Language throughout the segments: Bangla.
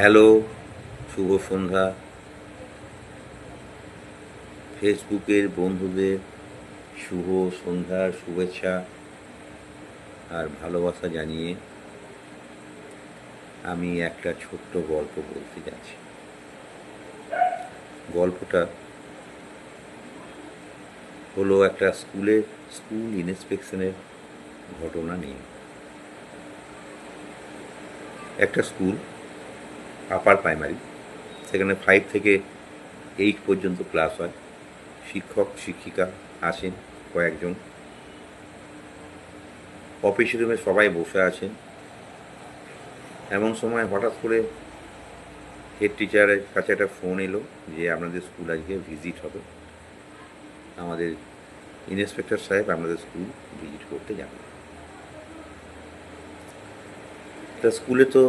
হ্যালো, শুভ সন্ধ্যা। ফেসবুকের বন্ধুদের শুভ সন্ধ্যার শুভেচ্ছা আর ভালোবাসা জানিয়ে আমি একটা ছোট্ট গল্প বলতে যাচ্ছি। গল্পটা হলো একটা স্কুলের স্কুল ইন্সপেকশনের ঘটনা নিয়ে। একটা স্কুল আপার প্রাইমারি সেখানে ফাইভ থেকে এইট পর্যন্ত ক্লাস হয়। শিক্ষক, শিক্ষিকা আসেন কয়েকজন। অফিস রুমে সবাই বসে আছেন। এমন সময় হঠাৎ করে হেড টিচারের কাছে একটা ফোন এলো যে, আপনাদের স্কুল আজকে ভিজিট হবে। আমাদের ইন্সপেক্টর সাহেব আপনাদের স্কুল ভিজিট করতে যাবেন তা স্কুলে তো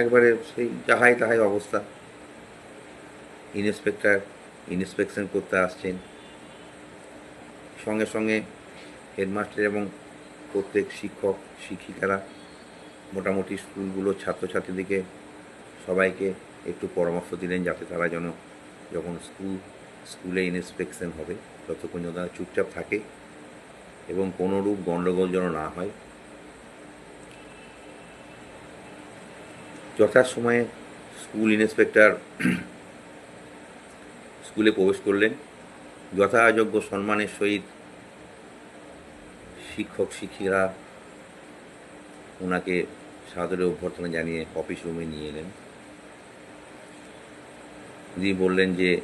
একবারে সেই যাহাই তাহাই অবস্থা। ইন্সপেক্টর ইন্সপেকশন করতে আসছেন। সঙ্গে সঙ্গে হেডমাস্টার এবং প্রত্যেক শিক্ষক, শিক্ষিকারা মোটামুটি স্কুলগুলো ছাত্রছাত্রীদেরকে সবাইকে একটু পরামর্শ দিলেন যাতে তারা যেন যখন স্কুল, স্কুলে ইন্সপেকশন হবে, ততক্ষণ যেন তারা চুপচাপ থাকে এবং কোনোরূপ গণ্ডগোল যেন না হয়। যথাসময়ে স্কুল ইন্সপেক্টর স্কুলে প্রবেশ করলেন। যথাযোগ্য সম্মানের সহিত শিক্ষক, শিক্ষিকা ওনাকে সাদরে অভ্যর্থনা জানিয়ে অফিস রুমে নিয়ে এলেন। দিয়ে বললেন যে,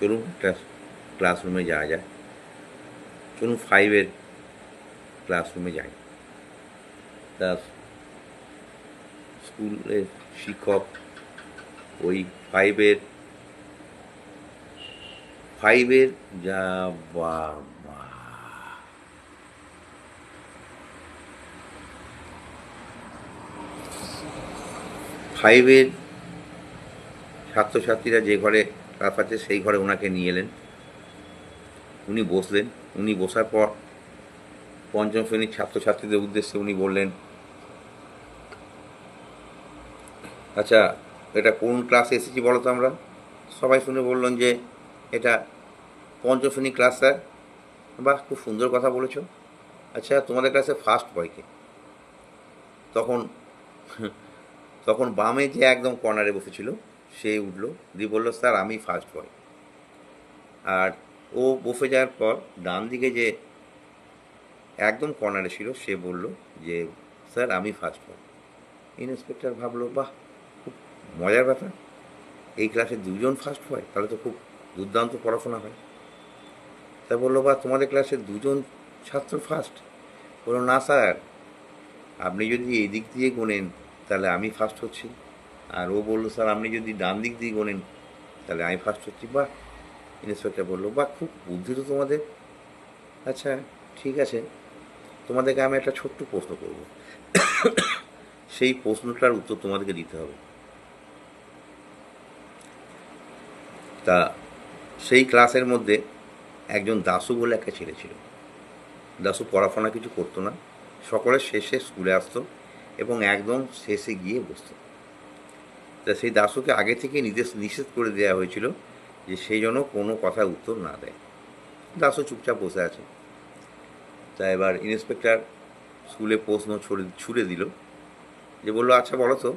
চলুন একটা ক্লাসরুমে যাওয়া যায় চলুন ফাইভের ক্লাসরুমে যাই। তা স্কুলের শিক্ষক, ওই ফাইভের ফাইভের যা বাবা। ফাইভের ছাত্রছাত্রীরা যে ঘরে ক্লাস আছে, সেই ঘরে ওনাকে নিয়ে এলেন। উনি বসলেন। উনি বসার পর পঞ্চম শ্রেণির ছাত্রছাত্রীদের উদ্দেশ্যে উনি বললেন আচ্ছা এটা কোন ক্লাসে এসেছি বলো তো আমরা? সবাই শুনে বললেন যে এটা পঞ্চম শ্রেণি ক্লাস স্যার বাহ, খুব সুন্দর কথা বলেছ। আচ্ছা তোমাদের ক্লাসে ফার্স্ট বয়কে তখন তখন বামে যে একদম কর্নারে বসেছিল, সে উঠল, দিয়ে বলল স্যার আমি ফার্স্ট বয় আর ও বসে যাওয়ার পর ডান দিকে যে একদম কর্নারে ছিল, সে বলল যে স্যার আমি ফার্স্ট বয় ইন্সপেক্টর ভাবলো, বাহ মজার ব্যাপার, এই ক্লাসে দুজন ফার্স্ট হয়, তাহলে তো খুব দুর্দান্ত পড়াশোনা হয়। তা বলল, বা, তোমাদের ক্লাসে দুজন ছাত্র ফার্স্ট বলল, না, স্যার। আপনি যদি এই দিক দিয়ে গোনেন, তাহলে আমি ফার্স্ট হচ্ছি। আর ও বলল, স্যার, আপনি যদি ডান দিক দিয়ে গোনেন, তাহলে আমি ফার্স্ট হচ্ছি। বাহ ইন্সপেক্টর বলল বাহ খুব বুদ্ধি তো তোমাদের? আচ্ছা ঠিক আছে। তোমাদেরকে আমি একটা ছোট্ট প্রশ্ন করব। সেই প্রশ্নটার উত্তর তোমাদেরকে দিতে হবে। তা সেই ক্লাসের মধ্যে একজন দাসু বলে একটা ছেলে ছিল দাসু পড়াশোনা কিছু করতো না, সকলের শেষে স্কুলে আসতো এবং একদম শেষে গিয়ে বসত। তা সেই দাসুকে আগে থেকে নির্দেশ নিষেধ করে দেওয়া হয়েছিল যে সেই জন্য কোনো কথার উত্তর না দেয়। দাসু চুপচাপ বসে আছে। তা এবার ইন্সপেক্টর স্কুলে প্রশ্ন ছড়ে, ছুড়ে দিল যে বলল আচ্ছা বলো তো,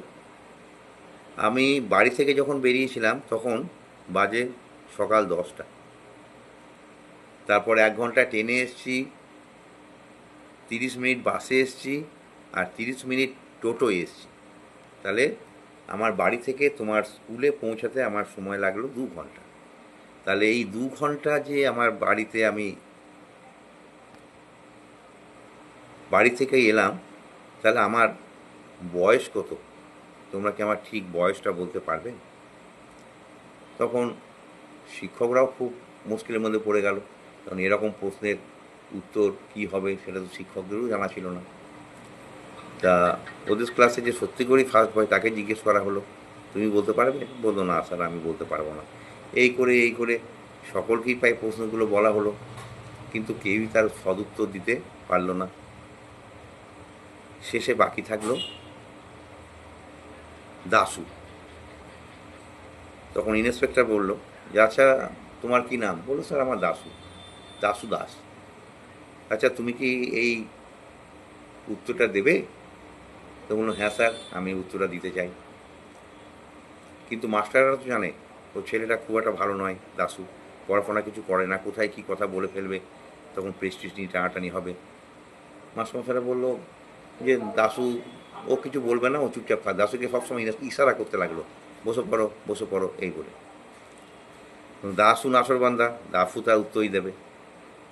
আমি বাড়ি থেকে যখন বেরিয়েছিলাম তখন বাজে সকাল দশটা। তারপর এক ঘণ্টা ট্রেনে এসছি, তিরিশ মিনিট বাসে এসছি আর তিরিশ মিনিট টোটো এসছি। তাহলে আমার বাড়ি থেকে তোমার স্কুলে পৌঁছাতে আমার সময় লাগল দু ঘণ্টা। তাহলে এই দু ঘণ্টা যে আমার বাড়িতে আমি বাড়ি থেকে এলাম, তাহলে আমার বয়স কত? তোমরা কি আমার ঠিক বয়সটা বলতে পারবে? তখন শিক্ষকরাও খুব মুশকিলের মধ্যে পড়ে গেল। কারণ এরকম প্রশ্নের উত্তর কি হবে সেটা তো শিক্ষকদেরও জানা ছিল না। তা ওদের ক্লাসে যে সত্যি করেই ফার্স্ট বয় তাকে জিজ্ঞেস করা হলো, তুমি বলতে পারবে? বলল, না স্যার আমি বলতে পারব না। এই করে এই করে সকলকেই প্রায় প্রশ্নগুলো বলা হলো, কিন্তু কেউই তার সদুত্তর দিতে পারল না। শেষে বাকি থাকল দাসু তখন ইন্সপেক্টর বলল, যে আচ্ছা তোমার কি নাম? বলল, স্যার, আমার দাসু দাসু দাস। আচ্ছা তুমি কি এই উত্তরটা দেবে? তো বলল হ্যাঁ স্যার, আমি উত্তরটা দিতে চাই। কিন্তু মাস্টাররা তো জানে, ও ছেলেটা খুব একটা ভালো নয় দাসু পড়াশোনা কিছু করে না, কোথায় কি কথা বলে ফেলবে, তখন প্রেস্টিজ নিয়ে টানাটানি হবে। মাস্টারমশাইরা বলল, যে দাসু ও কিছু বলবে না, ও চুপচাপ থাক। দাসুকে সবসময় ইশারা করতে লাগল। বসে পড়ো বসে পড়ো, এই বলে দাসু নাসরবান্দা দাসু তার উত্তরই দেবে।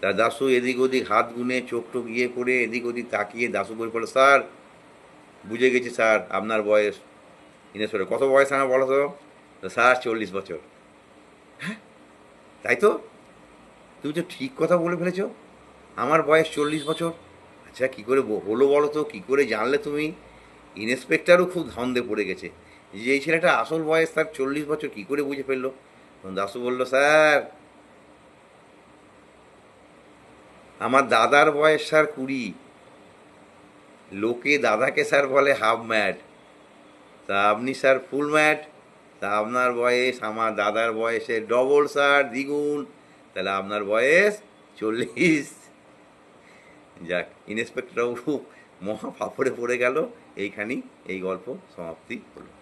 তা দাসু এদিক ওদিক হাত গুনে, চোখ টোক ইয়ে করে এদিক ওদিক তাকিয়ে দাসু বলে পড়ল স্যার, বুঝে গেছি, স্যার, আপনার বয়স ইনেশ্বরে কত বয়স আমার বলো তো? স্যার, চল্লিশ বছর। হ্যাঁ? তাই তো? তুমি তো ঠিক কথা বলে ফেলেছ। আমার বয়স চল্লিশ বছর। আচ্ছা কী করে হলো বলো তো, কী করে জানলে তুমি? ইন্সপেক্টরও খুব ধন্দে পড়ে গেছে। যে এই ছেলেটা আসল বয়স তার চল্লিশ বছর কী করে বুঝে ফেলল? দাসু বলল, স্যার, আমার দাদার বয়স স্যার কুড়ি। লোকে দাদাকে স্যার বলে হাফ ম্যাট তা আপনি স্যার ফুল ম্যাট তা আপনার বয়স, আমার দাদার বয়সে ডবল স্যার, দ্বিগুণ। তাহলে আপনার বয়স চল্লিশ। যাক ইন্সপেক্টরবাবু মহা ফাফড়ে পড়ে গেল। এইখানেই এই গল্প সমাপ্তি হলো।